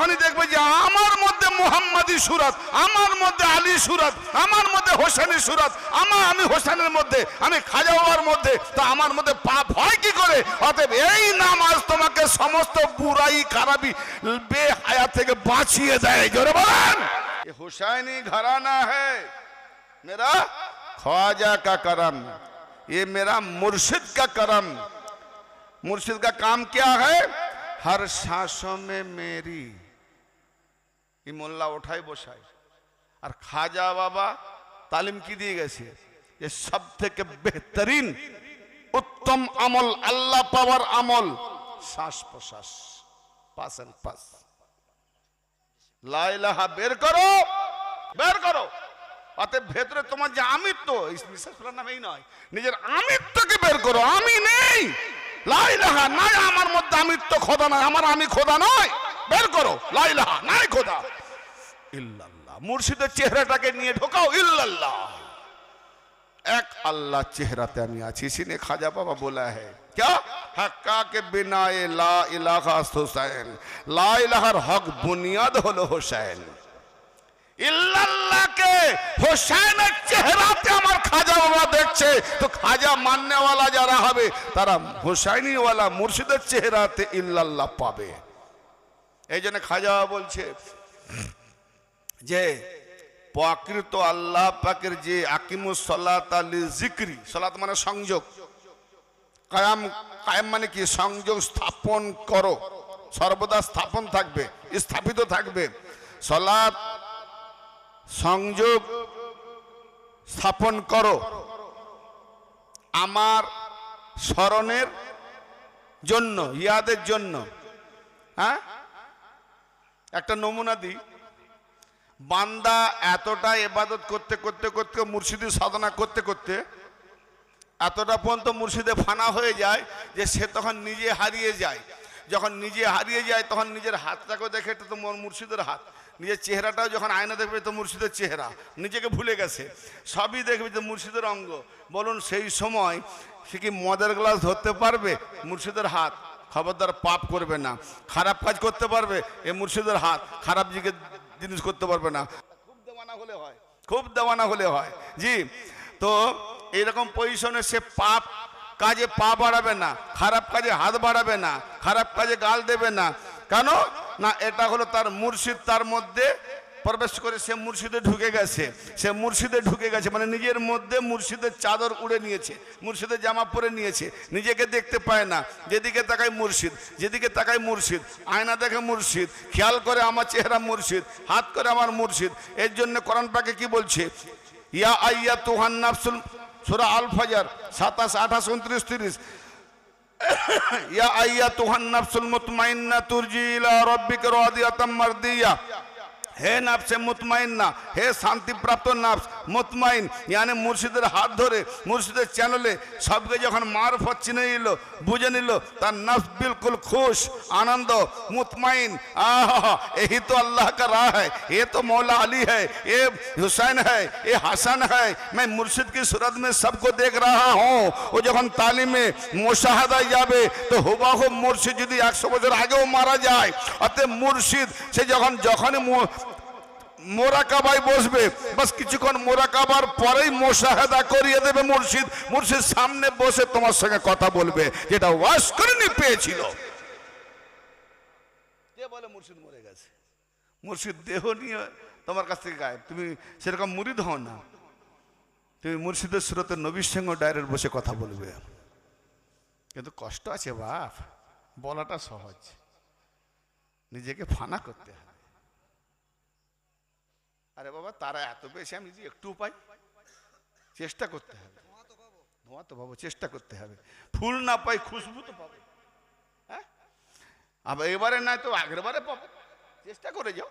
যখনই দেখবে যে আমার মধ্যে মোহাম্মদী সুরাত আমার মধ্যে আলী সুরাত আমার মধ্যে হোসেনি সুরাত আমার আমি হোসেনের মধ্যে আমি খাজা বাবার মধ্যে তো আমার মধ্যে পাপ হয় কি করে অতএব এই নামাজ তোমাকে সমস্ত বুড়াই খারাপি বেহায়া থেকে বাঁচিয়ে দেয় জোরে বলেন ये हुसैनी घराना है मेरा ख्वाजा का करम ये मेरा मुर्शिद का करम मुर्शिद का काम क्या है हर सांसों में मेरी ये মোল্লা ওঠাই বসায়। আর খাজা বাবা তালিম কি দিয়ে গেছে? যে সব থেকে বেহতরিন, উত্তম আমল, আল্লাহ পাওয়ার আমল শ্বাস প্রশ্বাস পাস এন্ড পাস। লাইলাহা বের করো বের করো। অতএব ভেতরে তোমার যে আমিত্ব, এই করার নামেই নয়, নিজের আমিত্বকে বের করো। আমি নেই। লাইলাহা নাই আমার মধ্যে আমিত্ব খোদা নয়, আমার আমি খোদা নয়। বের করো লাইলাহা নাই খোদা ইল্লাল্লাহ মুর্শিদের চেহারাটাকে নিয়ে ঢোকাও ইল্লাল্লাহ এক अल्लाह चेहराते আমি আছি इसीने खाजा बाबा बोला है क्या हक्का के बिना ये ला इलाहा हुसैन ला इलाहार हक बुनियाद হলো হোসেন ইল্লাল্লাহকে হোসেনের চেহারাতে আমার খাজা বাবা দেখছে তো খাজা মাননেওয়ালা যারা হবে তারা হোসাইনিওয়ালা মুর্শিদের চেহারাতে ইল্লাল্লাহ পাবে এই জন্য খাজা বলছে যে, প্রকৃত আল্লাহ পাকের যে আকিমুস সলাত আলী জিক্রি সলাত মানে সংযোগ। কায়াম কায়াম মানে কি? সংযোগ স্থাপন করো। সর্বদা স্থাপন থাকবে, স্থাপিত থাকবে। সলাৎ সংযোগ স্থাপন করো। আমার স্মরণের জন্য, ইয়াদের জন্য হ্যাঁ? একটা নমুনা দিই। বান্দা এতটা এবাদত করতে করতে করতে মুর্শিদি সাধনা করতে করতে, এতটা পর্যন্ত মুর্শিদে ফানা হয়ে যায় যে সে তখন নিজে হারিয়ে যায়। যখন নিজে হারিয়ে যায়, তখন নিজের হাতটাকেও দেখে তো মোর মুর্শিদের হাত। নিজের চেহারাটাও যখন আয়না দেখবে তো মুর্শিদের চেহারা। নিজেকে ভুলে গেছে। সবই দেখবে তো মুর্শিদের অঙ্গ। বলুন, সেই সময় সে কি মদের গ্লাস ধরতে পারবে মুর্শিদের হাত? খবরদার পাপ করবে না। খারাপ কাজ করতে পারবে, এ মুর্শিদের হাত। খারাপ দিকে জিনিস করতে পারবে না। খুব দেওয়ানা হলে হয়। খুব দেওয়ানা হলে হয়। জি, তো এইরকম পজিশনে সে পাপ কাজে পা বাড়াবে না, খারাপ কাজে হাত বাড়াবে না, খারাপ কাজে গাল দেবে না। কেন? না, এটা হলো তার মুর্শিদ, তার মধ্যে প্রবেশ করে সে মুর্শিদে ঢুকে গেছে। সে মুর্শিদে ঢুকে গেছে মানে নিজের মধ্যে মুর্শিদের চাদর উড়ে নিয়েছে, মুর্শিদের জামা পরে নিয়েছে। নিজেকে দেখতে পায় না, যেদিকে তাকায় মুর্শিদ, যেদিকে তাকায় মুর্শিদ, আয়না দেখে মুর্শিদ, খেয়াল করে আমার চেহারা মুর্শিদ, হাত করে আমার মুর্শিদ। এর জন্য কোরআন পাকে কি বলছে? ইয়া আইয়া তুহান নাফসুল, সুরা আল ফাজার, সাতাশ, আঠাশ, উনত্রিশ, তিরিশ। ইয়া আইয়া তুহান নাফসুল মুতমাইন্না তুরজি ইলা রাব্বিকা রাদিয়াতাম মারদিয়া। হে নাফসে মুতমাইন্না হে শান্তিপ্রাপ্ত নাফস মুতমাইন ইয়ানি মুর্শিদের হাত ধরে মুর্শিদের চ্যানেলে সবকে যখন মারফত চিনে নিল বুঝে নিল তার নফস बिल्कुल खुश आनंद मुतमाइन आह यही तो अल्लाह का राह है ये तो मौला अली है ये हुसैन है ये हसन है मैं मुर्शिद की सूरत में सबको देख रहा हूँ वो যখন তালিমে মোশাহাদায় যাবে তো হুবাহু মুর্শিদ যদি একশো বছর আগেও মারা যায় অতএব মুর্শিদ সে যখন যখনই মু- মোরাকাবায় বসবে। বাস কিছুক্ষণ মোরাকাবার পরেই মোশাহাদা করিয়ে দেবে মুর্শিদ। মুর্শিদ সামনে বসে তোমার সঙ্গে কথা বলবে, যেটা ওয়াশ করে নি পেয়েছিল। কে বলে মুর্শিদ মরে গেছে? মুর্শিদ দেহ নিয়ে তোমার কাছ থেকে গায়ে তুমি সেরকম মুরিদ হও না। তুমি মুর্শিদের সুরতে নবীর সঙ্গে ডাইরেক্ট বসে কথা বলবে। কিন্তু কষ্ট আছে বাপ, বলাটা সহজ। নিজেকে ফানা করতে হয় আরে বাবা, তারা এত বেশি, আমি যদি একটু পাই। চেষ্টা করতে হবে। ধোঁয়া তো পাবো, চেষ্টা করতে হবে। ফুল না পাই, খুশবু তো পাবো। হ্যাঁ? আবার এবারে নাই তো আগের বারে পাবো। চেষ্টা করে যাও।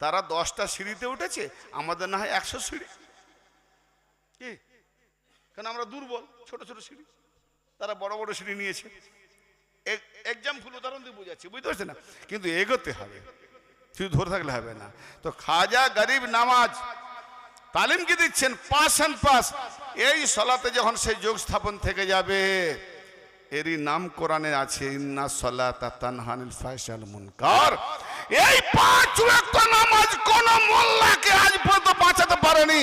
তারা দশটা সিঁড়িতে উঠেছে, আমাদের না হয় একশো সিঁড়ি। কি? কেন আমরা দুর্বল, ছোট ছোট সিঁড়ি। তারা বড় বড় সিঁড়ি নিয়েছে। এক্সাম্পল উদাহরণ দিয়ে বোঝাচ্ছি, বুঝতে পারছে না? কিন্তু এগোতে হবে। শুধু ধরে থাকলে হবে না তো খাজা গরিব নামাজ তালিম কি দিচ্ছেন পাস অ্যান্ড পাস এই সলাতে যখন সেই যোগ স্থাপন থেকে যাবে এরই নাম কোরআনে আছে ইন্না সলাতা তানহানিল এই পাঁচ নামাজ কোন মোল্লাকে আজ পর্যন্ত বাঁচাতে পারেনি।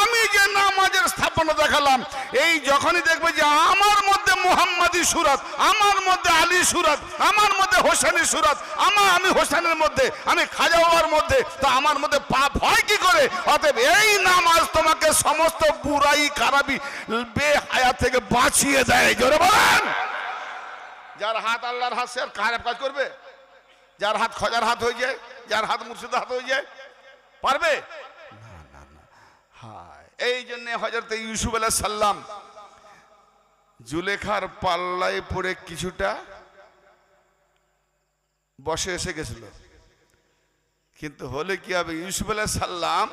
আমি যে নামাজের স্থাপনা দেখালাম, এই যখনই দেখবে যে আমার মধ্যে মোহাম্মদী সুরাত, আমার মধ্যে আলী সুরাত, আমার মধ্যে হোসেনি সুরাত, আমার আমি হোসেনের মধ্যে, আমি খাজা বাবার মধ্যে, তো আমার মধ্যে পাপ হয় কি করে? অতএব এই নামাজ তোমাকে সমস্ত বুড়াই খারাপি বেহায়া থেকে বাঁচিয়ে দেয়। জোরে বলেন। যার হাত আল্লাহর হাত সে আর খারাপ কাজ করবে? যার হাত খজার হাত হয়ে যায়, যার হাত মুর্শিদের হাত হয়ে যায়। পারবে? না না না। হায়, এই জন্য হজরত ইউসুফ আলাহ সাল্লাম জুলেখার পাল্লায় পড়ে কিছুটা বসে এসে গেছিল। কিন্তু হলে কি হবে? ইউসুফ আলাহ সাল্লাম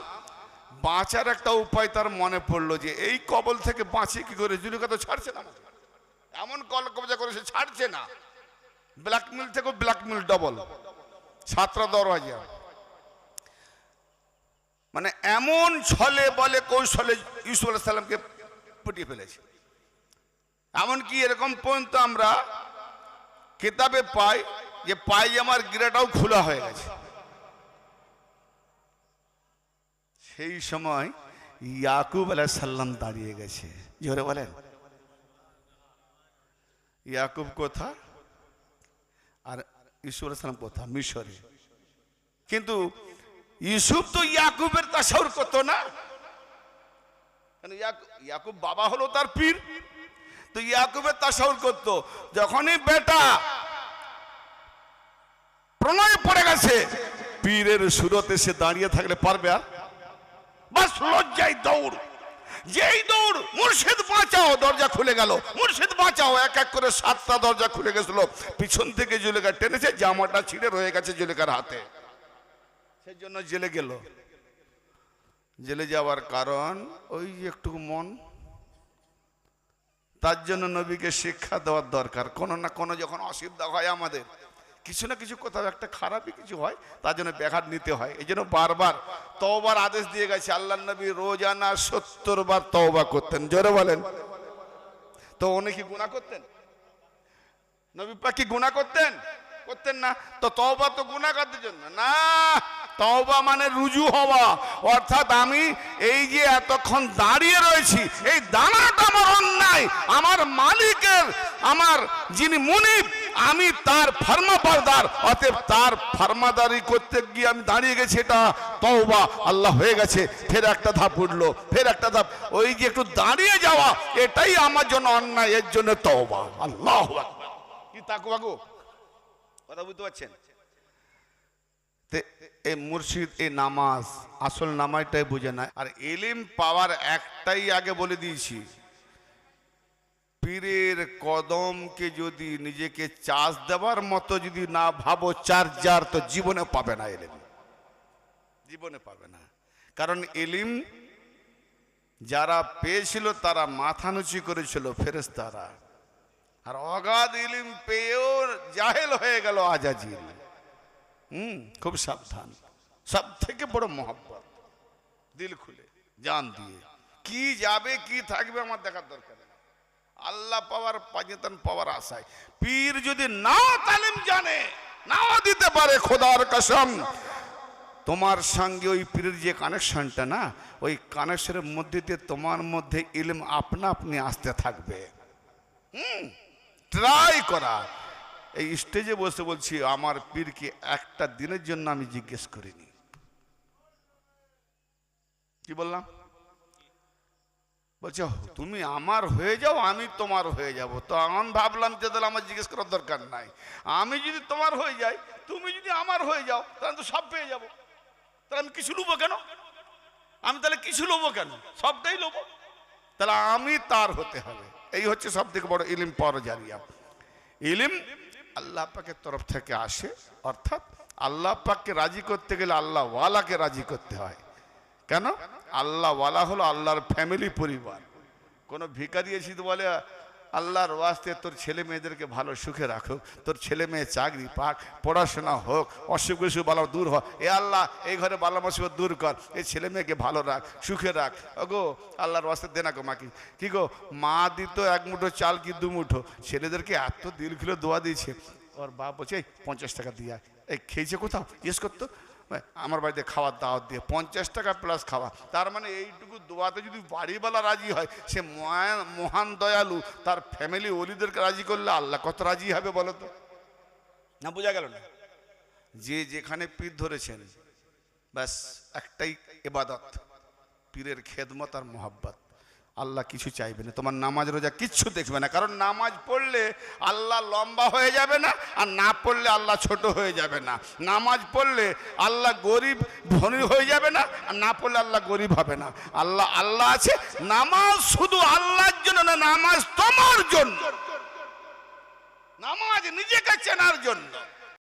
বাঁচার একটা উপায় তার মনে পড়ল যে, এই কবল থেকে বাঁচি কি করে? জুলেখা তো ছাড়ছে না। এমন কল কবজা করে সে ছাড়ছে না। ব্ল্যাকমেল থেকে ব্ল্যাকমেল ডবল সাতটা দরওয়াজা মানে এমন ছলে বলে কৌশলে ইউসুফ আলাহ সাল্লামকে পুটিয়ে ফেলেছে। এমনকি এরকম পর্যন্ত আমরা কিতাবে পাই যে পায়জামার গিরাটাও খোলা হয়ে গেছে। সেই সময় ইয়াকুব আলাহ সাল্লাম দাঁড়িয়ে গেছে। জোরে বলেন। ইয়াকুব কোথা আর ইসুফ সালাম কোথা, মিশরে। কিন্তু ইউসুফ তো ইয়াকুবের তাসাউর করতো না। ইয়াকুব বাবা হলো তার পীর। তো ইয়াকুবের তাসাউর করতো। যখনই বেটা প্রণয় পড়ে গেছে, পীরের সুরতে সে দাঁড়িয়ে থাকলে পারবে আর? বাস লজ্জায় দৌড়। যেই দৌড় মুর্শিদ বাঁচাও, দরজা খুলে গেল। মুর্শিদ বাঁচাও, এক এক করে সাতটা দরজা খুলে গেছিল। পিছন থেকে জুলেখা টেনেছে, জামাটা ছিঁড়ে রয়ে গেছে জুলেখার হাতে। সেই জন্য জেলে গেল। জেলে যাওয়ার কারণ, ওই একটু মন। তার জন্য নবীকে শিক্ষা দেওয়ার দরকার। কোনো না কোনো যখন অসুবিধা হয় আমাদের কিছু না কিছু কোথাও একটা খারাপই কিছু হয়, তার জন্য ব্যাঘাত নিতে হয়। এই জন্য বারবার তওবার আদেশ দিয়ে গেছে, আল্লাহ নবী রোজানা সত্তর বার তওবা করতেন। জোরে বলেন। তো উনি কি গুণা করতেন? নবী কি গুণা করতেন? করতেন না। তো তওবা তো গুণাগারদের জন্য। না, তওবা মানে রুজু হওয়া। অর্থাৎ আমি এই যে এতক্ষণ দাঁড়িয়ে রয়েছি, এই দাঁড়াটা আমার অন্যায়, আমার মালিকের, আমার যিনি মুনিব আমি তার ফার্মাবারদার অতএব তার ফার্মাদারি করতে গিয়ে আমি দাঁড়িয়ে গেছি, এটা তওবা, আল্লাহ হয়ে গেছে। ফের একটা ধাপ উঠল, ফের একটা ধাপ, ওই যে একটু দাঁড়িয়ে যাওয়া, এটাই আমার জন্য অন্যায়, এর জন্য তওবা, আল্লাহ কি তাকু বাগু কথা বুঝতে পারছেন? এই মুর্শিদ এই নামাজ, আসল নামাজটাই বুঝে না। আর এলিম পাওয়ার একটাই আগে বলে দিয়েছি পীরের কদমকে যদি নিজেকে চার্জ দেওয়ার মতো যদি না ভাবো, চার্জার তো জীবনে পাবে না এলিম। জীবনে পাবে না। কারণ এলিম যারা পেয়েছিল, তারা মাথা নুচি করেছিল ফেরেস্তারা আর অগাধ ইলিম পেয়েও জাহেল হয়ে গেল আজাজিল। হুম, খুব সাবধান। সব থেকে বড় মহাব্বত। দিল খুলে, জান দিয়ে। কি যাবে, কি থাকবে, আমার দেখার দরকার। আল্লাহ পাওয়ার পাকিস্তান পাওয়ার আশায়। পীর যদি নাও তালিম জানে, নাও দিতে পারে খোদার কসম। তোমার সঙ্গে ওই পীরের যে কানেকশনটা না, ওই কানেকশনের মধ্যে দিয়ে তোমার মধ্যে ইলম আপনা আপনি আসতে থাকবে। হুম ট্রাই করা। এই স্টেজে বসে বলছি, আমার পীরকে একটা দিনের জন্য আমি জিজ্ঞেস করিনি। কি বললাম? বলছে, তুমি আমার হয়ে যাও, আমি তোমার হয়ে যাব। তো আমি ভাবলাম যে, তাহলে আমার জিজ্ঞেস করার দরকার নাই। আমি যদি তোমার হয়ে যাই, তুমি যদি আমার হয়ে যাও, তাহলে তো সব পেয়ে যাব। তাহলে আমি কিছু লুবো কেন? আমি তাহলে কিছু লোবো কেন? সবটাই লোবো। তাহলে আমি তার হতে হবে। এই হচ্ছে সব থেকে বড় ইলিম পর জারিয়া। ইলিম আল্লাহ পাকের তরফ থেকে আসে, অর্থাৎ আল্লাহ পাককে রাজি করতে গেলে আল্লাহ ওয়ালাকে রাজি করতে হয়। কেন? আল্লাহ ওয়ালা হলো আল্লাহর ফ্যামিলি পরিবার। কোনো ভিকারি এসে তো বলে আল্লাহর ওয়াস্তে তোর ছেলে মেয়েদেরকে ভালো সুখে রাখো তোর ছেলে মেয়ে চাকরি পাক পড়াশোনা হোক অসুখ বিসুখ বালা দূর হোক এ আল্লাহ এই ঘরে বালা মুসিবত দূর কর এই ছেলে মেয়েকে ভালো রাখ সুখে রাখ। ওগো আল্লাহর ওয়াস্তে দে না গো মাকে। কি গো মা দিত এক মুঠো চাল কি দু মুঠো? ছেলেদেরকে এত দিল খুলে দোয়া দিয়েছে। ওর বাপ বলছে "এই, পঞ্চাশ টাকা দিয়া এই খেয়েছে কোথাও? জিজ্ঞেস করতো? "ভাই, আমার বাড়িতে খাওয়ার দাওয়াত দিয়ে পঞ্চাশ টাকা প্লাস খাওয়া। তার মানে এইটুকু দোয়াতে যদি বাড়িওয়ালা রাজি হয় সে মহা- মহান দয়ালু তার ফ্যামিলি অলিদেরকে রাজি করলে আল্লাহ কত রাজি হবে বলো তো? না বোঝা গেল না। যে যেখানে পীর ধরেছেন ব্যাস একটাই এবাদত পীরের খেদমত আর মোহাব্বত। আল্লাহ কিছু চাইবে না, তোমার নামাজ রোজা কিচ্ছু দেখবে না, কারণ নামাজ পড়লে আল্লাহ লম্বা হয়ে যাবে না, আর না পড়লে আল্লাহ ছোট হয়ে যাবে না। নামাজ পড়লে আল্লাহ গরিব ধনী হয়ে যাবে না, আর না পড়লে আল্লাহ গরিব হবে না। আল্লাহ আল্লাহ আছে, নামাজ শুধু আল্লাহর জন্য না, নামাজ তোমার জন্য। নামাজ নিজেকে চেনার জন্য।